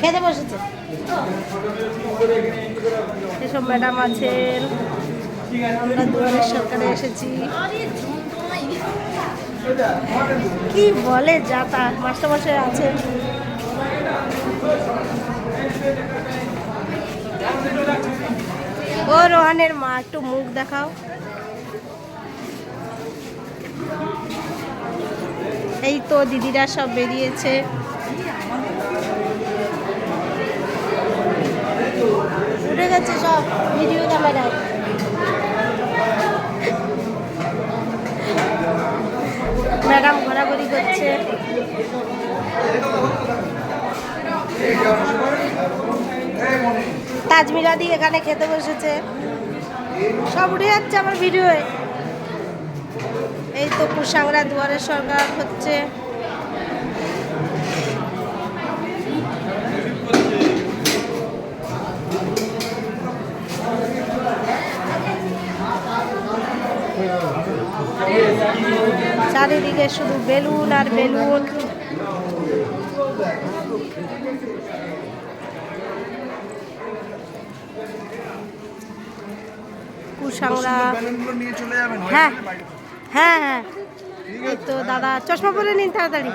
খেতে বসেছে। এসব ম্যাডাম আছেন। আমরা দুয়ারের সরকারে এসেছি। কি বলে যাতা মাস্টারমশাই আছেন। ও রোহানের মা, একটু মুখ দেখাও। এই তো দিদিরা সব বেরিয়েছে। উঠে গেছে সব, ভিডিও ক্যামেরায় ম্যাডাম ঘোরাঘুরি করছে। তাজমিরাদি এখানে খেতে বসেছে। সব উঠে যাচ্ছে আমার ভিডিওয়ে। কুসাংরা দুয়ারের সরকার হচ্ছে। চারিদিকে শুধু বেলুন আর বেলুন। কুসাংরা হ্যাঁ। হ্যাঁ হ্যাঁ। এই তো দাদা, চশমা পরে নিন তাড়াতাড়ি।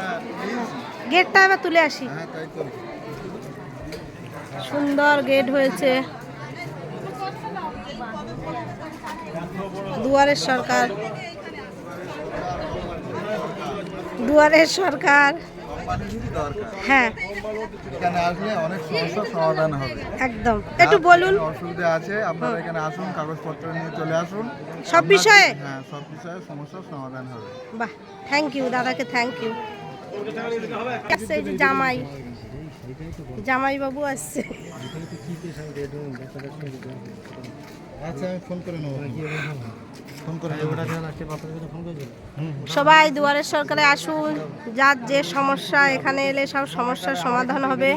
গেটটা এবার তুলে আসি। সুন্দর গেট হয়েছে। দুয়ারের সরকার। দুয়ারের সরকার। হ্যাঁ। এখানে আসলে অনেক সমাধান হবে। একদম। একটু বলুন। অসুবিধা আছে আপনারা এখানে আসুন কাগজপত্র নিয়ে চলে আসুন। সব বিষয়ে? হ্যাঁ সব বিষয়ে সমস্যার সমাধান হবে। বাহ থ্যাংক ইউ দাদাকে থ্যাংক ইউ জামাই বাবু আসছে। আচ্ছা আমি ফোন করে নেব ফোন করে সবাই দুয়ারের সরকারে আসুন যার যে সমস্যা এখানে এলে সব সমস্যার সমাধান হবে।